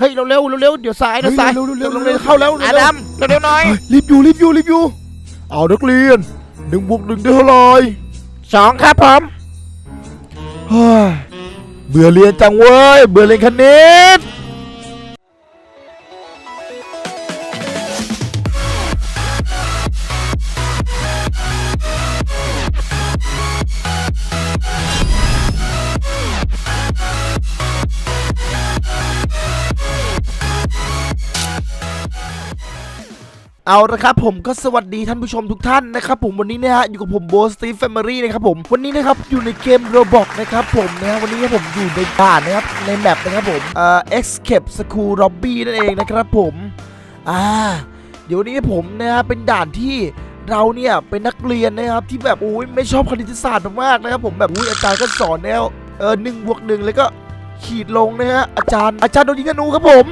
เฮ้ยเร็วเร็วเร็วเร็วเดี๋ยวสายเดี๋ยวสายเร็วเร็วเร็วโรงเรียนเข้าแล้วเร็วอาดัมเร็วเร็วหน่อยเฮ้ยรีบอยู่รีบอยู่รีบอยู่เอานักเรียนหนึ่งบวกหนึ่งได้เท่าไหร่สองครับผมเฮ้ยเบื่อเรียนจังเว้ยเบื่อเรียนคณิต เอาละครับผมก็สวัสดีท่านผู้ชมทุกท่านนะครับผมวันนี้นะฮะอยู่กับผมโบสตีฟแฟมิลี่นะครับผมวันนี้นะครับอยู่ในเกมโรบอกนะครับผมนะฮะวันนี้ผมอยู่ในด่านนะครับในแมปนะครับผมเอ่อ Escape School Lobby นั่นเองนะครับผมอ่าเดี๋ยววันนี้ผมนะฮะเป็นด่านที่เราเนี่ยเป็นนักเรียนนะครับที่แบบโอ้ยไม่ชอบคณิตศาสตร์มากๆนะครับผมแบบอุ้ยอาจารย์ก็สอนแนวเออหนึ่งบวกหนึ่งแล้วก็ขีดลงนะฮะอาจารย์อาจารย์โดนยิงธนูครับผม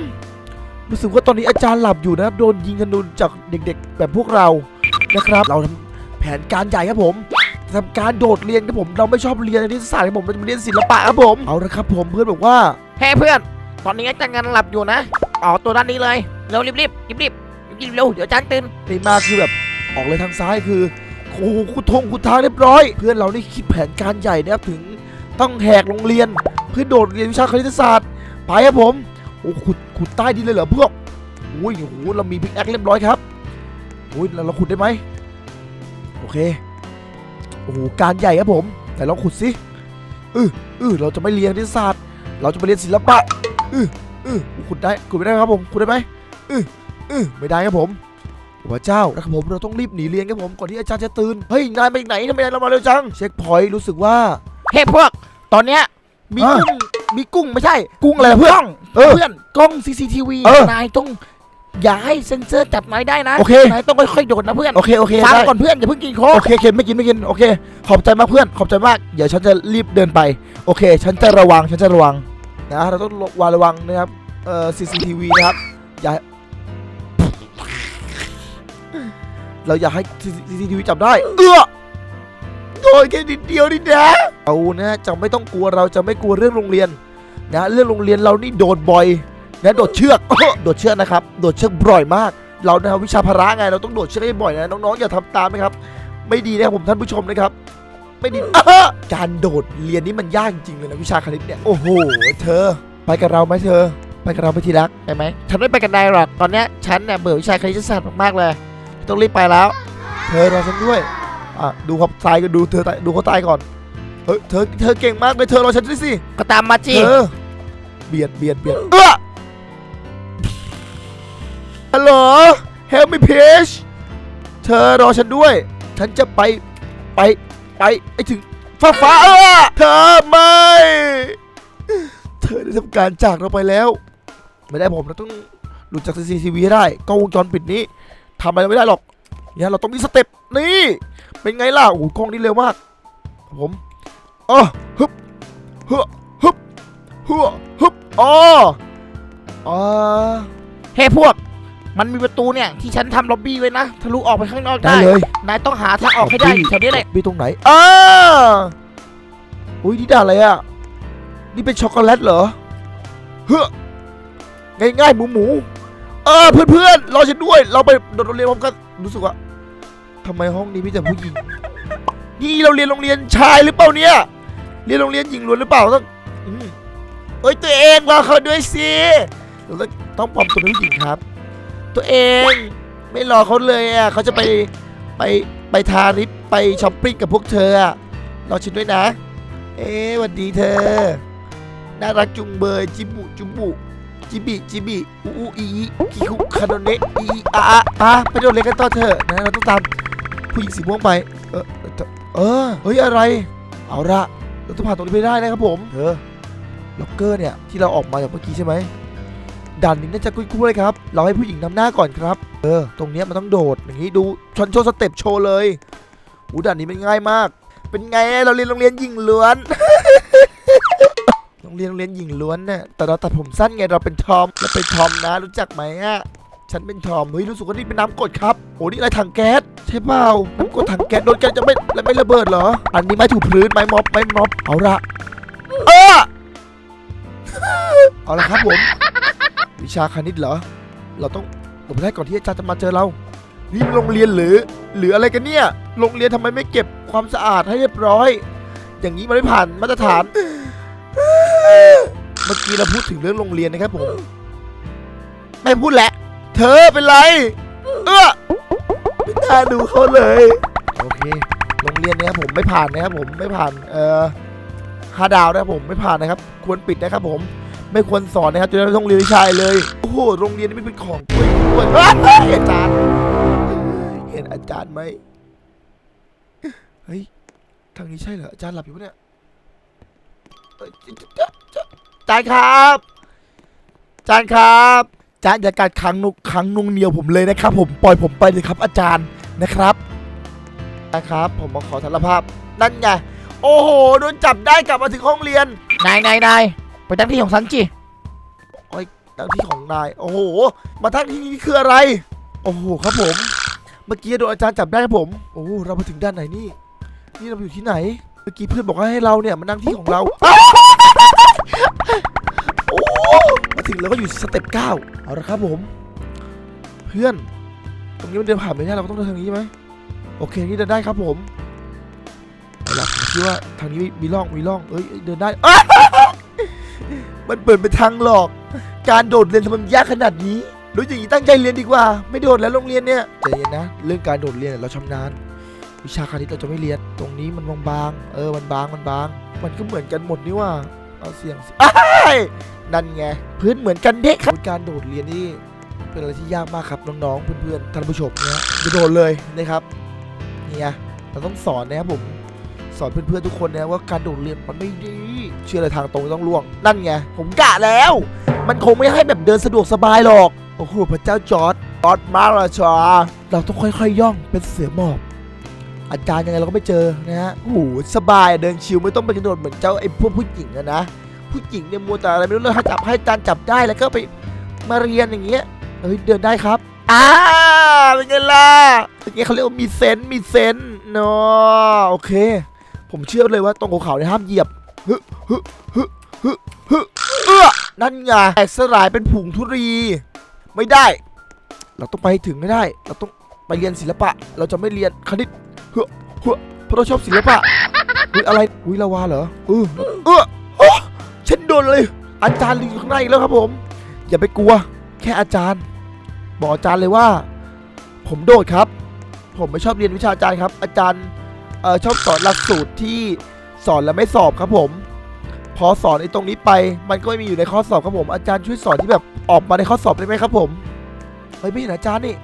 รู้สึกว่าตอนนี้อาจารย์หลับอยู่นะครับ โดนยิงกันนูนจากเด็กๆ แบบพวกเรานะครับ เราทำแผนการใหญ่ครับผมทำการโดดเรียนครับผมเราไม่ชอบเรียนนิสศาสตร์ครับผมเราจะมาเรียนศิลปะครับผมเอาละครับ ผมเพื่อนบอกว่าเฮ้เพื่อน ตอนนี้อาจารย์กำลังหลับอยู่นะออกตัวด้านนี้เลยเร็วรีบรีบรีบรีบรีบเร็วเดี๋ยวอาจารย์ตื่นในมาคือแบบออกเลยทางซ้ายคือโอ้โหขุดทงขุดทางเรียบร้อย เพื่อนเรานี่คิดแผนการใหญ่นะครับถึงต้องแหกโรงเรียนเพื่อโดดเรียนวิชาคณิตศาสตร์ไปครับผม โอ้ขุดขุดใต้ดินเลยเหรอพวกโอ้ยโอ้โหเรามีพิกแอคเรียบร้อยครับโอ้ยเราเราขุดได้ไหมโอเคโอ้โหการใหญ่ครับผมแต่ลองขุดสิเออเออเราจะไม่เรียนคณิตศาสตร์ เราจะไปเรียนศิลปะเออเออขุดได้ขุดไม่ได้ครับผมขุดได้ไหมเออเออไม่ได้ครับผมพระเจ้านะครับผมเราต้องรีบหนีเรียนครับผมก่อนที่อาจารย์จะตื่นเฮ้ยนายไปไหนทำไมนายเรามาเร็วจังเช็คพอยต์รู้สึกว่าเฮ้พวก ตอนเนี้ยมีอะกุ้ง มีกุ้งไม่ใช่กุ้งอะไรเพื่อนกล้องเออ เพื่อนกล้อง CCTV เออนายต้องอย่าให้เซ็นเซอร์จับนายได้นะโอเคนายต้องค่อยๆโดดนะเพื่อนโอเคโอเคฟังได้ ก่อนเพื่อนอย่าเพิ่งกินโค้โอกเคโอเคไม่กินไม่กินโอเค ขอบใจมากเพื่อน ขอบใจมาก เดี๋ยวฉันจะรีบเดินไป โอเค ฉันจะระวัง ฉันจะระวังนะเราต้องระวังระวังนะครับเอ่อ CCTV นะครับอย่าเราอยากให้ CCTV จับได้ เอื้อโดยแค่นิดเดียวนี่นะ เอานะจะไม่ต้องกลัวเราจะไม่กลัวเรื่องโรงเรียนนะเรื่องโรงเรียนเรานี่โดดบ่อยนะโดดเชือกโดดเชือกนะครับโดดเชือกบ่อยมาก เรานะครับวิชาพละไงเราต้องโดดเชือกให้บ่อยนะน้องๆอย่าทำตามนะครับ ไม่ดีนะครับผมท่านผู้ชมนะครับ ไม่ดีการโดดเรียนนี่มันยากจริงเลยนะวิชาคณิตเนี่ยโอ้โหเธอ ไปกับเราไหมเธอ ไปกับเราไปทีรักไปไหมฉันไม่ไปกันนายหรอกตอนเนี้ยฉันเนี่ยเบื่อวิชาคณิตศาสตร์มากๆเลย ต้องรีบไปแล้ว เธอรอฉันด้วยอะดูเขาตายก็ดูเธอตายดูเขาตายก่อน เฮ้ยเธอเธอเก่งมากเลยเธอรอฉันด้วยสิก็ตามมาจีเธอเบียดเบียดเบียดเออฮัลโหล help me please เธอรอฉันด้วย ฉันจะไปไปไปไอ้ถึงฟ้าฟ้าเออเธอไม่ เธอได้ทำการจากเราไปแล้ว ไม่ได้ผมเราต้องหลุดจาก CCTV ให้ได้กล้องวงจรปิดนี้ทำอะไรไม่ได้หรอกเนี่ยเราต้องมีสเต็ปนี่ เป็นไงล่ะโอ้โหกล้องนี้เร็วมากครับผม อ๋อฮึบเฮ้อฮึบเฮ้อฮึบอ๋ออ๋อเฮ้พวก มันมีประตูเนี่ยที่ฉันทำล็อบบี้ไว้นะทะลุออกไปข้างนอกได้ได้เลยนายต้องหาทางออกให้ได้แถวนี้แหละมีตรงไหนอ้าอุ้ยนี่ด่าอะไรอะ นี่เป็นช็อกโกแลตเหรอเฮ้อง่ายๆหมูหมูๆเออเพื่อนๆรอฉันด้วย เราไปโดดโรงเรียนพร้อมกันรู้สึกว่าทำไมห้องนี้มีแต่ผู้หญิงนี่เราเรียนโรงเรียนชายหรือเปล่าเนี่ย เรียนโรงเรียนหญิงล้วนหรือเปล่าต้องอืมเอ้ยตัวเองรอเขาด้วยสิเราต้องต้องปลอมตัวเป็นผู้หญิงครับ ตัวเองไม่รอเขาเลยอะเขาจะไปไปไปทาริปไปช้อปปิ้งกับพวกเธออะรอฉันด้วยนะ เอ๊ะหวันดีเธอ น่ารักจุงเบยจิบุจุบุจิบิจิบิอูอูอีอีคิคุคาโนเนะอีอีอาอาอาไปโดนเล่นกันต่อเถอะนะเราต้องตามผู้หญิงสีม่วงไป เออเออเออเฮ้ยอะไร เอาละ เราต้องผ่านตรงนี้ไปได้นะครับผมเธอล็อกเกอร์เนี่ยที่เราออกมาจากเมื่อกี้ใช่ไหมด่านนี้น่าจะกุ้ยๆเลยครับ เราให้ผู้หญิงนำหน้าก่อนครับ เออ ตรงเนี้ยมันต้องโดดอย่างนี้ดูชนโชว์สเต็ปโชว์เลยอูด่านนี้มันง่ายมาก เป็นไงเราเรียนโรงเรียนหญิงล้วนโรงเรียนโรงเรียนหญิงล้วนเนี่ยแต่เราตัดผมสั้นไงเราเป็นทอมเราเป็นทอมนะรู้จักไหมอะ ฉันเป็นทอมเฮ้ยรู้สึกว่านี่เป็นน้ำกรดครับโอ้นี่อะไรถังแก๊สใช่เปล่าน้ำกรดถังแก๊สโดนแก๊สจะไม่แล้วไม่ระเบิดเหรอ อันนี้ไม้ถูพื้นไม้ม็อบไม้ม็อบเอาละเออเอาละครับผม วิชาคณิตเหรอ เราต้องหลบไปได้ก่อนที่อาจารย์จะมาเจอเรา นี่โรงเรียนหรือ หรืออะไรกันเนี่ย โรงเรียนทำไมไม่เก็บความสะอาดให้เรียบร้อย อย่างนี้มันไม่ผ่านมาตรฐาน เมื่อกี้เราพูดถึงเรื่องโรงเรียนนะครับผม ไม่พูดแหละ เธอเป็นไร เออไม่น่าดูเขาเลย โอเค โรงเรียนเนี้ยผมไม่ผ่านนะครับผมไม่ผ่านเอ่อห้าดาวนะครับผมไม่ผ่านนะครับ ควรปิดนะครับผม ไม่ควรสอนนะครับจะได้ต้องเรียนวิชาเลย โอ้โห โรงเรียนนี้ไม่เป็นของกล้วยกล้วยเฮ้ยอาจารย์ เห็นอาจารย์ไหมเฮ้ย ทางนี้ใช่เหรออาจารย์หลับอยู่ปะเนี่ยอ้าจารย์ครับอาจารย์ครับ จารย์อย่าการขังนุขังนุงเหนียวผมเลยนะครับ ผมปล่อยผมไปเลยครับอาจารย์นะครับนะครับ ผมมาขอสารภาพ นั่นไงโอ้โหโดนจับได้กลับมาถึงห้องเรียนนายนายนายไปตั้งที่ของฉันจิตั้งที่ของนายโอ้โห มาทั้งที่นี้คืออะไร โอ้โหครับผม เมื่อกี้โดนอาจารย์จับได้ครับผม โอ้โหเรามาถึงด้านไหนนี่ นี่เราอยู่ที่ไหน เมื่อกี้เพื่อนบอกว่าให้เราเนี่ยมานั่งที่ของเราโอ้โห มาถึงแล้วก็อยู่สเต็ปเก้าเอาละครับผม เพื่อน ตรงนี้มันเดินผ่านไม่ได้เราก็ต้องเดินทางนี้ใช่ไหมโอเคนี่เดินได้ครับผมเอาล่ะผมคิดว่าทางนี้มีร่องมีร่องเอ้ยเดินได้ มันเปิดเป็นทางหลอก การโดดเรียนทำไมมันยากขนาดนี้รู้อย่างนี้ตั้งใจเรียนดีกว่า ไม่โดดแล้วโรงเรียนเนี่ยใจเย็นนะ เรื่องการโดดเรียนเราชำนาญวิชาคณิตเราจะไม่เรียน ตรงนี้มันบางๆเออมันบางมันบาง มันก็เหมือนกันหมดนี่ว่า เอาเสียงสินั่นไงพื้นเหมือนกันเด็กครับการโดดเรียนนี่เป็นอะไรที่ยากมากครับน้องๆเพื่อนๆท่านผู้ชมนะจะโดดเลยนะครับเนี่ยเราต้องสอนนะครับผมสอนเพื่อนๆทุกคนนะว่าการโดดเรียนมันไม่ดี เชื่อเลยทางตรงต้องล่วง นั่นไงผมกะแล้ว มันคงไม่ให้แบบเดินสะดวกสบายหรอกโอ้โหพระเจ้าจอร์ดจอร์ดมาราชาเราต้องค่อยๆย่องเป็นเสือหมอบ อาจารย์ยังไงเราก็ไม่เจอนะฮะโอ้โหสบายเดินชิวไม่ต้องไปกระโดดเหมือนเจ้าไอ้พวกผู้หญิงอะนะ ผู้หญิงเนี่ยมัวแต่อะไรไม่รู้เลยให้จับให้อาจารย์จับได้แล้วก็ไปมาเรียนอย่างเงี้ยเฮ้ยเดินได้ครับอ่าเป็นไงล่ะเป็นไงเขาเรียกว่ามีเซนมีเซนเนาะโอเค ผมเชื่อเลยว่าตรงเขาเนี่ยห้ามเหยียบฮึฮึฮึฮึฮึเออนั่นไงแตกสลายเป็นผงทุรี ไม่ได้ เราต้องไปถึงให้ได้ เราต้องไปเรียนศิลปะ เราจะไม่เรียนคณิต ฮ้อเฮ้อเพราะเราชอบศิลปะอุ้ยอะไรอุ้ยลาวาเหรอเออเออโอ้ฉันโดนเลย อาจารย์อยู่ข้างในอีกแล้วครับผม อย่าไปกลัว แค่อาจารย์ บอกอาจารย์เลยว่า ผมโดดครับ ผมไม่ชอบเรียนวิชาอาจารย์ครับ อาจารย์เออชอบสอนหลักสูตรที่สอนแล้วไม่สอบครับผม พอสอนไอ้ตรงนี้ไป มันก็ไม่มีอยู่ในข้อสอบครับผม อาจารย์ช่วยสอนที่แบบออกมาในข้อสอบได้ไหมครับผมเฮ้ยไม่เห็นอาจารย์นี่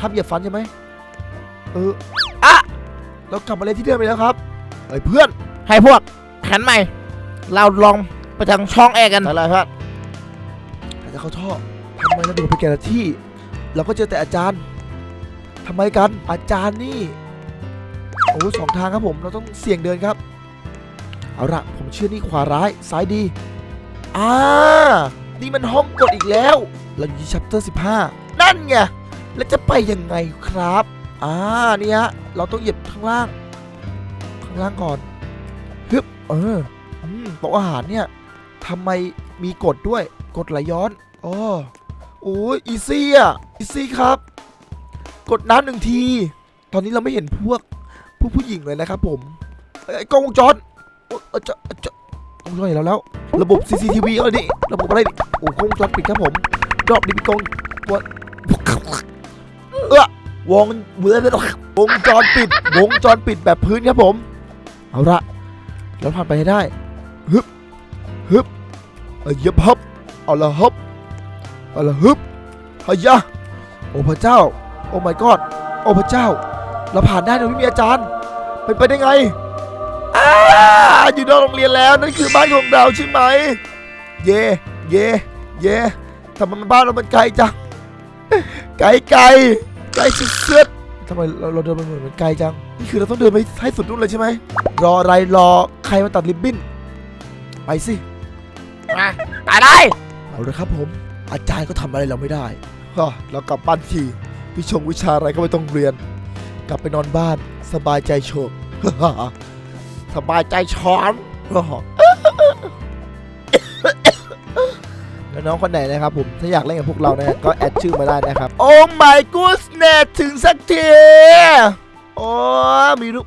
ห้ามเหยียบฟันใช่ไหมเออ เรากลับมาเรียนที่เดิมไปแล้วครับเฮ้ยเพื่อนให้พวกแผนใหม่ เราลองไปทางช่องแอร์กันอะไรเพื่อนอาจจะเข้าท่อทำไมเราดูไปแก่ละที่ เราก็เจอแต่อาจารย์ทำไมกันอาจารย์นี่โอ้สองทางครับผมเราต้องเสี่ยงเดินครับ เอาละผมเชื่อนี่ขวาร้ายซ้ายดีอ่านี่มันห้องกดอีกแล้ว เราอยู่ที่ชัปเตอร์15 นั่นไงแล้วจะไปยังไงครับ อ่านี่ฮะเราต้องเหยียบข้างล่าง ข้างล่างก่อนฮึบเอออืมโต๊ะอาหารเนี่ยทำไมมีกฎด้วยกฎไหลย้อนอ๋อโอ้ยอีซี่อะอีซี่ครับ กดน้ำหนึ่งที ตอนนี้เราไม่เห็นพวกผู้ผู้หญิงเลยนะครับผมเอ้กล้องวงจรโอ๊ยเอ้ยจะเอ้ยจะต้องช่วยเราแล้ว ระบบ CCTV อะไรนี่ระบบอะไรโอ้กล้องวงจรปิดครับผมรอบนี้มีกล้องตัวเออ วงเบือเลวงจรปิด วงจรปิดแบบพื้นครับผม เอาละเราผ่านไปให้ได้ฮึบฮึบเอยยับฮึบเอาละฮึบเอาละฮึบเฮ้ยะโอ้พระเจ้า โอ้ my god โอ้พระเจ้า เราผ่านได้โดยไม่มีอาจารย์ เป็นไปได้ไงอ่าอยู่นอกโรงเรียนแล้วนั่นคือบ้านของเราใช่ไหม เย่เย่เย่ทำไมบ้านเรามันไกลจังไกลไกล กลสุดๆทำไมเราเราเดินไปเหมือนมันไกลจัง นี่คือเราต้องเดินไปให้สุดนู่นเลยใช่ไหม รออะไรรอใครมาตัดริบบิ้น ไปสิ มาตายได้ เอาละครับผม อาจารย์ก็ทำอะไรเราไม่ได้ฮะเรากลับบ้านทีวิชงวิชาอะไรก็ไม่ต้องเรียน กลับไปนอนบ้านสบายใจโชคสบายใจช้อน น้องคนไหนนะครับผมถ้าอยากเล่นกับพวกเรานะก็แอดชื่อมาได้นะครับโอ้ my goodness ถึงสักทีโอ้มีรูป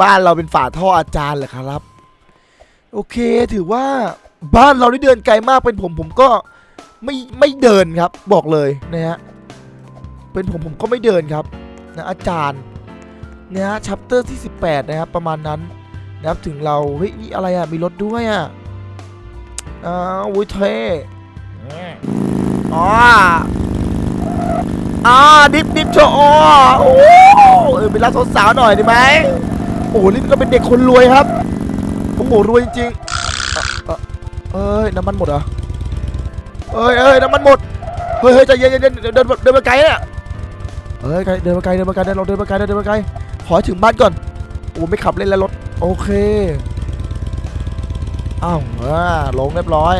บ้านเราเป็นฝาท่ออาจารย์เหรอครับ โอเคถือว่าบ้านเราได้เดินไกลมากเป็นผมผมก็ไม่ไม่เดินครับ บอกเลยนะฮะเป็นผมผมก็ไม่เดินครับนะอาจารย์นะฮะชัปเตอร์ที่ 18 นะครับประมาณนั้น นะครับถึงเราเฮ้ยนี่อะไรอะมีรถด้วยอะอ้าวุ้ยเท่อ๋ออ่าดิฟดิฟโชว์อ๋อโอ้เออเป็นรักสาวๆหน่อยดีไหมโอ้โหนี่ก็เป็นเด็กคนรวยครับโอ้โหรวยจริงเอ่อเอ้ยน้ำมันหมดเหรอเอ้ยเอ้ยน้ำมันหมดเฮ้ยเฮ้ยใจเย็นเดินเดินเดินมาไกลเนี่ยเอ้ยเดินมาไกลเดินมาไกลเดินเราเดินมาไกลเดินมาไกลขอถึงบ้านก่อน โอ้ไม่ขับเล่นแล้วรถ โอเคอ้าวอ่าลงเรียบร้อย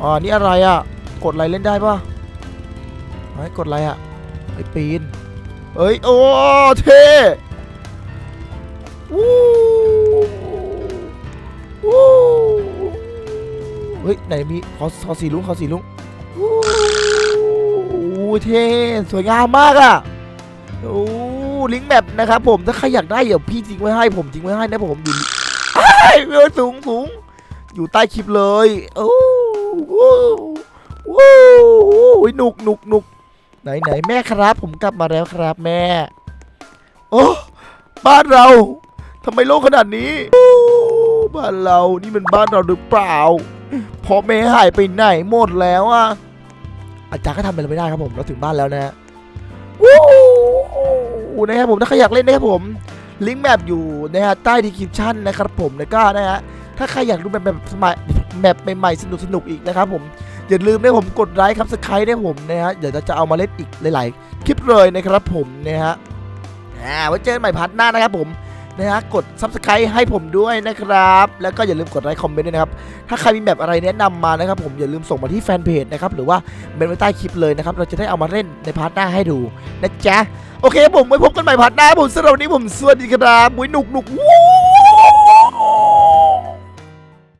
อ๋อนี่อะไรอะ กดอะไรเล่นได้ปะไอ้กดอะไรอะไอ้ปีนเอ้ยโอ้เท่วู้วู้เฮ้ยไหนมีขอขอสีลุงขอสีลุงวู้อู้เท่สวยงามมากอะโอ้ ลิงก์แมปนะครับผมถ้าใครอยากได้เดี๋ยวพี่ทิ้งไว้ให้ผมทิ้งไว้ให้นะผมอยู่ไอ้เวลสูงสูงอยู่ใต้คลิปเลยโอ้วู้วู้วู้หนุกหนุกหนุกไหนไหนแม่ครับ ผมกลับมาแล้วครับแม่ โอ้บ้านเราทำไมโลกขนาดนี้บ้านเรานี่มันบ้านเราหรือเปล่าพอแม่หายไปไหนหมดแล้วอะอาจารย์ก็ทำอะไรไม่ได้ครับผมเราถึงบ้านแล้วนะฮะวู้ นะครับผมถ้าใครอยากเล่นนะครับผมลิงก์แมปอยู่นะฮะใต้ดีคริปชั่นนะครับผมแล้วก็นะฮะถ้าใครอยากดูแบบแบบสมัยแบบใหม่ๆสนุกสนุกอีกนะครับผมอย่าลืมนะผมกดไลค์ครับสไครต์นะผมนะฮะเดี๋ยวเราจะเอามาเล่นอีกหลายๆคลิปเลยนะครับผมนะฮะอ่าไว้เจอกันใหม่พาร์ทหน้านะครับผมนะฮะกด subscribe ให้ผมด้วยนะครับ แล้วก็อย่าลืมกดไลค์คอมเมนต์ด้วยนะครับ ถ้าใครมีแบบอะไรแนะนำมานะครับ ผมอย่าลืมส่งมาที่แฟนเพจนะครับหรือว่าเมนไว้ใต้คลิปเลยนะครับ เราจะได้เอามาเล่นในพาร์ทหน้าให้ดูนะจ๊ะ โอเคผมไว้พบกันใหม่พาร์ทหน้าผมสำหรับวันนี้ผมสวัสดีครับวุ้ยหนุกหนุกวู้